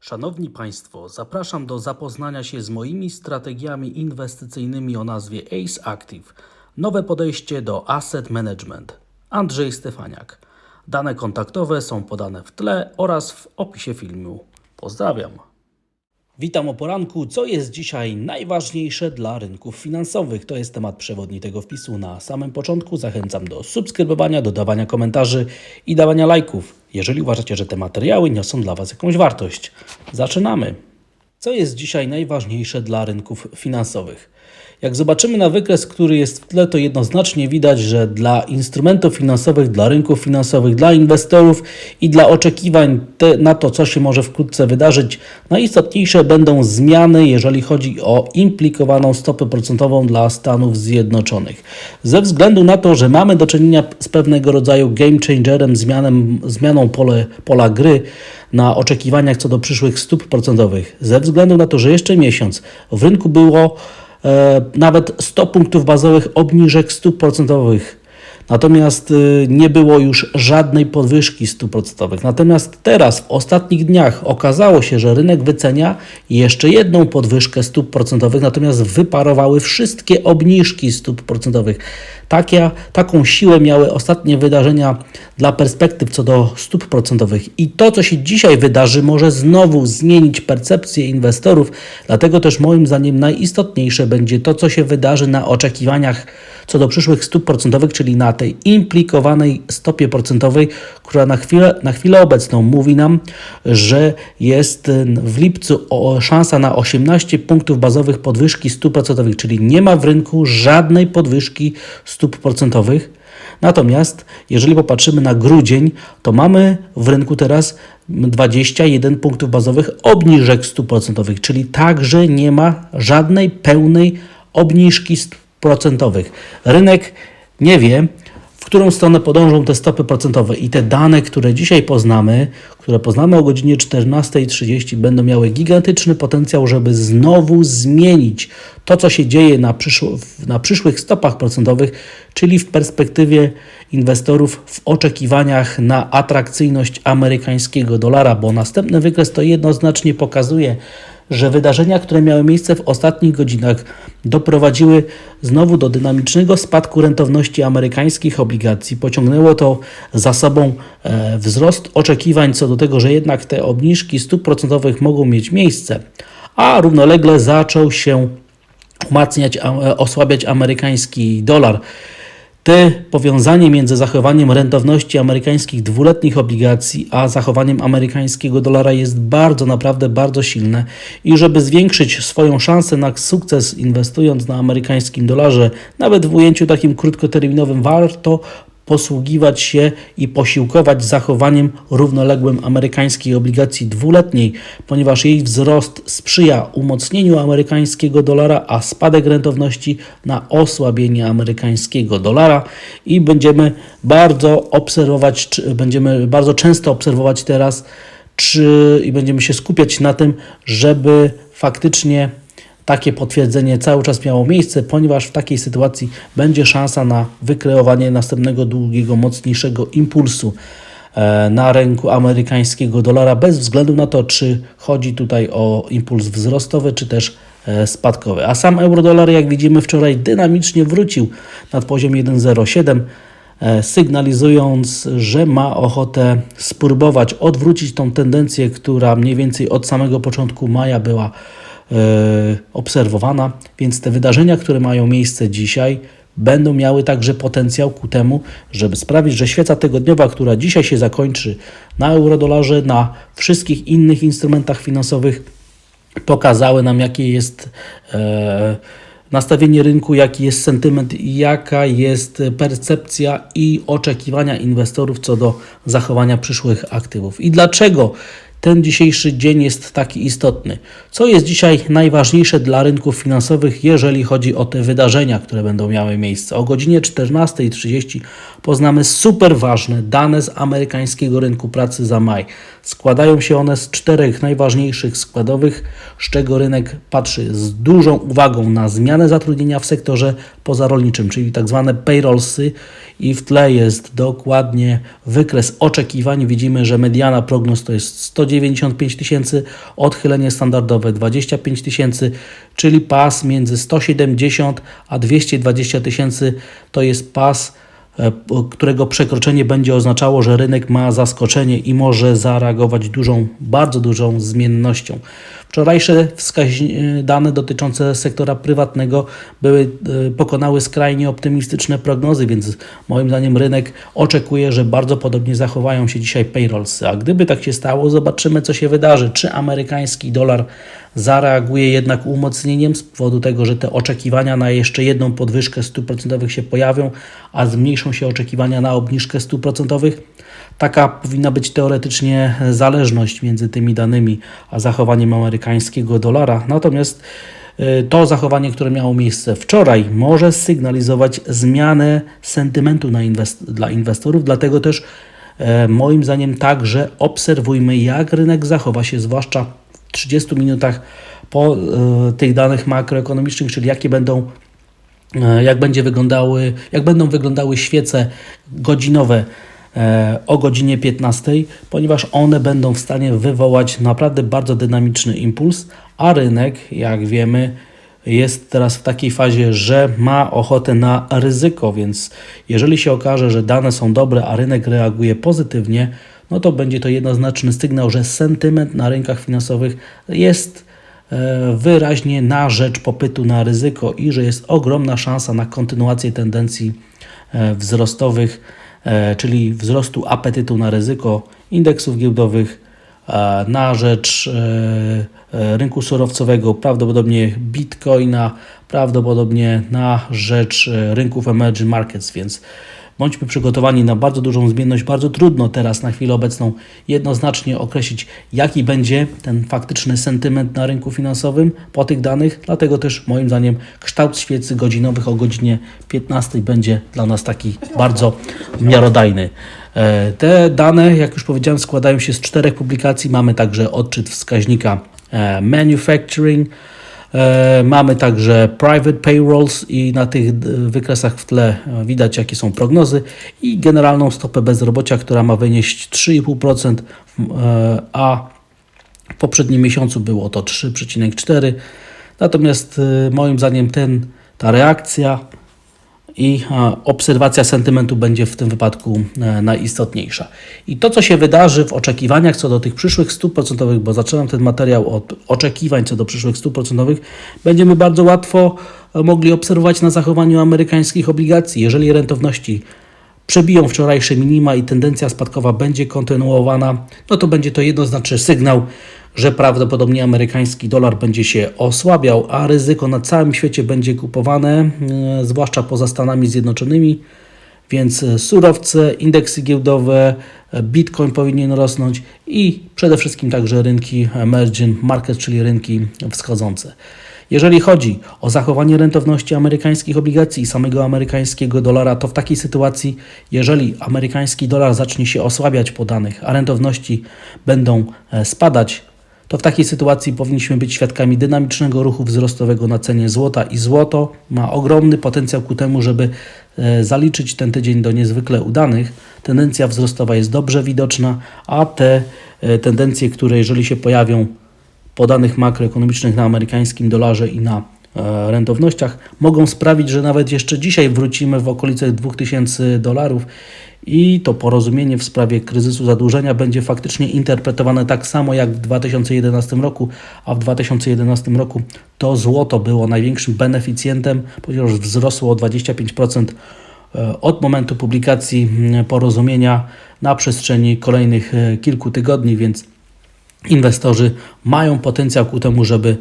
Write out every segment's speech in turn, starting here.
Szanowni Państwo, zapraszam do zapoznania się z moimi strategiami inwestycyjnymi o nazwie ACE Active. Nowe podejście do asset management. Andrzej Stefaniak. Dane kontaktowe są podane w tle oraz w opisie filmu. Pozdrawiam. Witam o poranku. Co jest dzisiaj najważniejsze dla rynków finansowych? To jest temat przewodni tego wpisu. Na samym początku zachęcam do subskrybowania, dodawania komentarzy i dawania lajków, jeżeli uważacie, że te materiały niosą dla Was jakąś wartość. Zaczynamy. Co jest dzisiaj najważniejsze dla rynków finansowych? Jak zobaczymy na wykres, który jest w tle, to jednoznacznie widać, że dla instrumentów finansowych, dla rynków finansowych, dla inwestorów i dla oczekiwań te, na to, co się może wkrótce wydarzyć, najistotniejsze będą zmiany, jeżeli chodzi o implikowaną stopę procentową dla Stanów Zjednoczonych. Ze względu na to, że mamy do czynienia z pewnego rodzaju game changerem, zmianem, zmianą pole, pola gry, na oczekiwaniach co do przyszłych stóp procentowych, ze względu na to, że jeszcze miesiąc w rynku było nawet 100 punktów bazowych obniżek stóp procentowych. Natomiast y, nie było już żadnej podwyżki stóp procentowych. Natomiast teraz, w ostatnich dniach, okazało się, że rynek wycenia jeszcze jedną podwyżkę stóp procentowych, natomiast wyparowały wszystkie obniżki stóp procentowych. Takie, taką siłę miały ostatnie wydarzenia dla perspektyw co do stóp procentowych. I to, co się dzisiaj wydarzy, może znowu zmienić percepcję inwestorów. Dlatego też moim zdaniem najistotniejsze będzie to, co się wydarzy na oczekiwaniach co do przyszłych stóp procentowych, czyli na tej implikowanej stopie procentowej, która na chwilę, na chwilę obecną mówi nam, że jest w lipcu szansa na 18 punktów bazowych podwyżki stóp procentowych, czyli nie ma w rynku żadnej podwyżki stóp procentowych. Natomiast jeżeli popatrzymy na grudzień, to mamy w rynku teraz 21 punktów bazowych obniżek stóp procentowych, czyli także nie ma żadnej pełnej obniżki stóp procentowych. Rynek nie wie, którą stronę podążą te stopy procentowe. I te dane, które dzisiaj poznamy, które poznamy o godzinie 14.30, będą miały gigantyczny potencjał, żeby znowu zmienić to, co się dzieje na, na przyszłych stopach procentowych, czyli w perspektywie inwestorów w oczekiwaniach na atrakcyjność amerykańskiego dolara, bo następny wykres to jednoznacznie pokazuje, że wydarzenia, które miały miejsce w ostatnich godzinach, doprowadziły znowu do dynamicznego spadku rentowności amerykańskich obligacji. Pociągnęło to za sobą e, wzrost oczekiwań co do tego, że jednak te obniżki stóp procentowych mogą mieć miejsce, a równolegle zaczął się umacniać, e, osłabiać amerykański dolar. Te powiązanie między zachowaniem rentowności amerykańskich dwuletnich obligacji, a zachowaniem amerykańskiego dolara jest bardzo, naprawdę bardzo silne. I żeby zwiększyć swoją szansę na sukces inwestując na amerykańskim dolarze, nawet w ujęciu takim krótkoterminowym, warto posługiwać się i posiłkować zachowaniem równoległym amerykańskiej obligacji dwuletniej, ponieważ jej wzrost sprzyja umocnieniu amerykańskiego dolara, a spadek rentowności na osłabienie amerykańskiego dolara. I będziemy bardzo obserwować, czy będziemy bardzo często obserwować teraz, czy i będziemy się skupiać na tym, żeby faktycznie takie potwierdzenie cały czas miało miejsce, ponieważ w takiej sytuacji będzie szansa na wykreowanie następnego długiego, mocniejszego impulsu e, na rynku amerykańskiego dolara, bez względu na to, czy chodzi tutaj o impuls wzrostowy, czy też e, spadkowy. A sam euro-dolar, jak widzimy, wczoraj dynamicznie wrócił nad poziom 1,07 e, sygnalizując, że ma ochotę spróbować odwrócić tą tendencję, która mniej więcej od samego początku maja była obserwowana, więc te wydarzenia, które mają miejsce dzisiaj, będą miały także potencjał ku temu, żeby sprawić, że świeca tygodniowa, która dzisiaj się zakończy na eurodolarze, na wszystkich innych instrumentach finansowych, pokazały nam, jakie jest e, nastawienie rynku, jaki jest sentyment, jaka jest percepcja i oczekiwania inwestorów co do zachowania przyszłych aktywów. I dlaczego ten dzisiejszy dzień jest taki istotny. Co jest dzisiaj najważniejsze dla rynków finansowych, jeżeli chodzi o te wydarzenia, które będą miały miejsce? O godzinie 14.30 poznamy super ważne dane z amerykańskiego rynku pracy za maj. Składają się one z czterech najważniejszych składowych, z czego rynek patrzy z dużą uwagą na zmianę zatrudnienia w sektorze pozarolniczym, czyli tak zwane payrollsy i w tle jest dokładnie wykres oczekiwań. Widzimy, że mediana prognoz to jest 195 tysięcy, odchylenie standardowe 25 tysięcy, czyli pas między 170 a 220 tysięcy to jest pas którego przekroczenie będzie oznaczało, że rynek ma zaskoczenie i może zareagować dużą, bardzo dużą zmiennością. Wczorajsze wskaźni- dane dotyczące sektora prywatnego były, e, pokonały skrajnie optymistyczne prognozy, więc moim zdaniem rynek oczekuje, że bardzo podobnie zachowają się dzisiaj payrollsy. A gdyby tak się stało, zobaczymy co się wydarzy. Czy amerykański dolar zareaguje jednak umocnieniem z powodu tego, że te oczekiwania na jeszcze jedną podwyżkę stóp procentowych się pojawią, a zmniejszą się oczekiwania na obniżkę stóp procentowych. Taka powinna być teoretycznie zależność między tymi danymi a zachowaniem amerykańskiego dolara. Natomiast y, to zachowanie, które miało miejsce wczoraj, może sygnalizować zmianę sentymentu inwest- dla inwestorów, dlatego też e, moim zdaniem także obserwujmy, jak rynek zachowa się, zwłaszcza w 30 minutach po e, tych danych makroekonomicznych, czyli jakie będą e, jak będzie wyglądały, jak będą wyglądały świece godzinowe o godzinie 15, ponieważ one będą w stanie wywołać naprawdę bardzo dynamiczny impuls, a rynek, jak wiemy, jest teraz w takiej fazie, że ma ochotę na ryzyko, więc jeżeli się okaże, że dane są dobre, a rynek reaguje pozytywnie, no to będzie to jednoznaczny sygnał, że sentyment na rynkach finansowych jest e, wyraźnie na rzecz popytu na ryzyko i że jest ogromna szansa na kontynuację tendencji e, wzrostowych, e, czyli wzrostu apetytu na ryzyko indeksów giełdowych e, na rzecz e, e, rynku surowcowego, prawdopodobnie bitcoina, prawdopodobnie na rzecz e, rynków emerging markets, więc bądźmy przygotowani na bardzo dużą zmienność. Bardzo trudno teraz na chwilę obecną jednoznacznie określić, jaki będzie ten faktyczny sentyment na rynku finansowym po tych danych, dlatego też moim zdaniem kształt świecy godzinowych o godzinie 15 będzie dla nas taki bardzo miarodajny. E, Te dane, jak już powiedziałem, składają się z czterech publikacji. Mamy także odczyt wskaźnika e, manufacturing, Mamy także private payrolls i na tych d- wykresach w tle e, widać jakie są prognozy i generalną stopę bezrobocia, która ma wynieść 3,5%, e, a w poprzednim miesiącu było to 3,4. Natomiast e, moim zdaniem ten, ta reakcja i a, obserwacja sentymentu będzie w tym wypadku e, najistotniejsza. I to, co się wydarzy w oczekiwaniach co do tych przyszłych stóp procentowych, bo zaczynam ten materiał od oczekiwań co do przyszłych stóp procentowych, będziemy bardzo łatwo e, mogli obserwować na zachowaniu amerykańskich obligacji. Jeżeli rentowności przebiją wczorajsze minima i tendencja spadkowa będzie kontynuowana, no to będzie to jednoznaczny sygnał, że prawdopodobnie amerykański dolar będzie się osłabiał, a ryzyko na całym świecie będzie kupowane, e, zwłaszcza poza Stanami Zjednoczonymi. Więc e, surowce, indeksy giełdowe, e, bitcoin powinien rosnąć i przede wszystkim także rynki emerging market, czyli rynki wschodzące. Jeżeli chodzi o zachowanie rentowności amerykańskich obligacji i samego amerykańskiego dolara, to w takiej sytuacji, jeżeli amerykański dolar zacznie się osłabiać po danych, a rentowności będą spadać, to w takiej sytuacji powinniśmy być świadkami dynamicznego ruchu wzrostowego na cenie złota i złoto ma ogromny potencjał ku temu, żeby e, zaliczyć ten tydzień do niezwykle udanych. Tendencja wzrostowa jest dobrze widoczna, a te e, tendencje, które jeżeli się pojawią po danych makroekonomicznych na amerykańskim dolarze i na rentownościach mogą sprawić, że nawet jeszcze dzisiaj wrócimy w okolice 2000 dolarów. I to porozumienie w sprawie kryzysu zadłużenia będzie faktycznie interpretowane tak samo jak w 2011 roku, a w 2011 roku to złoto było największym beneficjentem, ponieważ wzrosło o 25% e, od momentu publikacji mm, porozumienia na przestrzeni kolejnych e, kilku tygodni, więc inwestorzy mają potencjał ku temu, żeby e,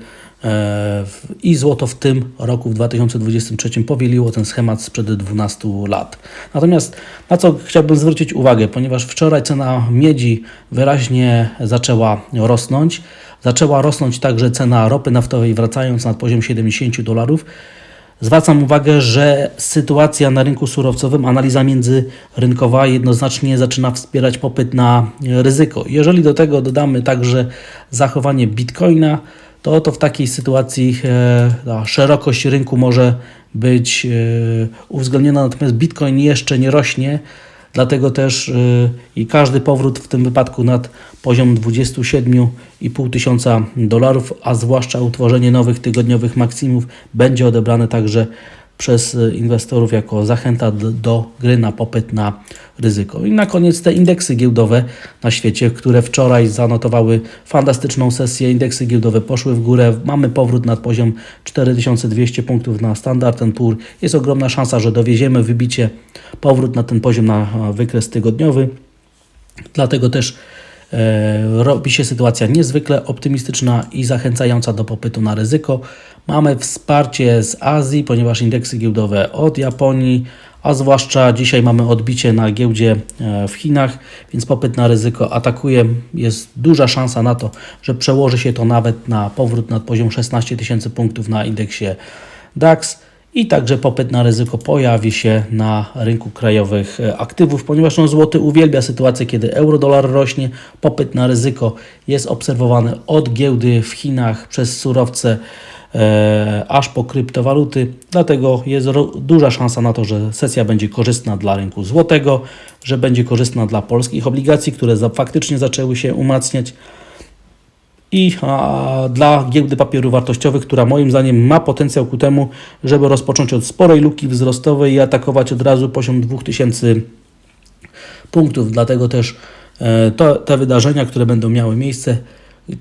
i złoto w tym roku, w 2023, powieliło ten schemat sprzed 12 lat. Natomiast na co chciałbym zwrócić uwagę, ponieważ wczoraj cena miedzi wyraźnie zaczęła rosnąć, zaczęła rosnąć także cena ropy naftowej, wracając na poziom 70 dolarów. Zwracam uwagę, że sytuacja na rynku surowcowym, analiza międzyrynkowa jednoznacznie zaczyna wspierać popyt na ryzyko. Jeżeli do tego dodamy także zachowanie bitcoina, to, to w takiej sytuacji e, ta szerokość rynku może być e, uwzględniona, natomiast bitcoin jeszcze nie rośnie. Dlatego też y, i każdy powrót w tym wypadku nad poziom 27,5 tysiąca dolarów, a zwłaszcza utworzenie nowych tygodniowych maksimów będzie odebrane także przez inwestorów jako zachęta do gry na popyt na ryzyko. I na koniec te indeksy giełdowe na świecie, które wczoraj zanotowały fantastyczną sesję. Indeksy giełdowe poszły w górę. Mamy powrót nad poziom 4200 punktów na Standard Poor. Jest ogromna szansa, że dowieziemy wybicie, powrót na ten poziom na wykres tygodniowy. Dlatego też robi się sytuacja niezwykle optymistyczna i zachęcająca do popytu na ryzyko. Mamy wsparcie z Azji, ponieważ indeksy giełdowe od Japonii, a zwłaszcza dzisiaj mamy odbicie na giełdzie e, w Chinach, więc popyt na ryzyko atakuje. Jest duża szansa na to, że przełoży się to nawet na powrót nad poziom 16 tysięcy punktów na indeksie DAX i także popyt na ryzyko pojawi się na rynku krajowych e, aktywów, ponieważ no, złoty uwielbia sytuację, kiedy euro-dolar rośnie, popyt na ryzyko jest obserwowany od giełdy w Chinach przez surowce e, aż po kryptowaluty, dlatego jest duża szansa na to, że sesja będzie korzystna dla rynku złotego, że będzie korzystna dla polskich obligacji, które za, faktycznie zaczęły się umacniać i a, dla giełdy papierów wartościowych, która moim zdaniem ma potencjał ku temu, żeby rozpocząć od sporej luki wzrostowej i atakować od razu poziom 2000 punktów. Dlatego też e, to, te wydarzenia, które będą miały miejsce,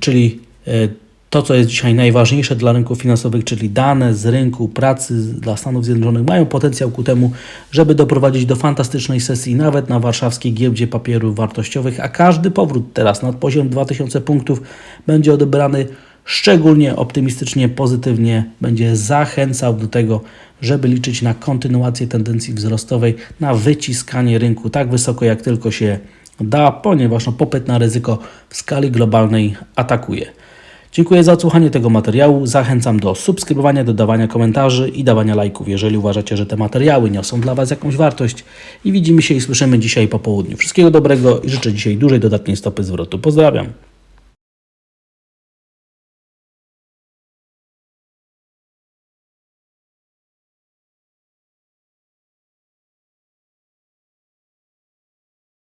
czyli e, to, co jest dzisiaj najważniejsze dla rynków finansowych, czyli dane z rynku pracy dla Stanów Zjednoczonych, mają potencjał ku temu, żeby doprowadzić do fantastycznej sesji nawet na warszawskiej giełdzie papierów wartościowych, a każdy powrót teraz nad poziom 2000 punktów będzie odebrany szczególnie optymistycznie, pozytywnie, będzie zachęcał do tego, żeby liczyć na kontynuację tendencji wzrostowej, na wyciskanie rynku tak wysoko, jak tylko się da, ponieważ no, popyt na ryzyko w skali globalnej atakuje. Dziękuję za odsłuchanie tego materiału. Zachęcam do subskrybowania, dodawania komentarzy i dawania lajków, jeżeli uważacie, że te materiały niosą dla Was jakąś wartość. I widzimy się i słyszymy dzisiaj po południu. Wszystkiego dobrego i życzę dzisiaj dużej dodatniej stopy zwrotu. Pozdrawiam.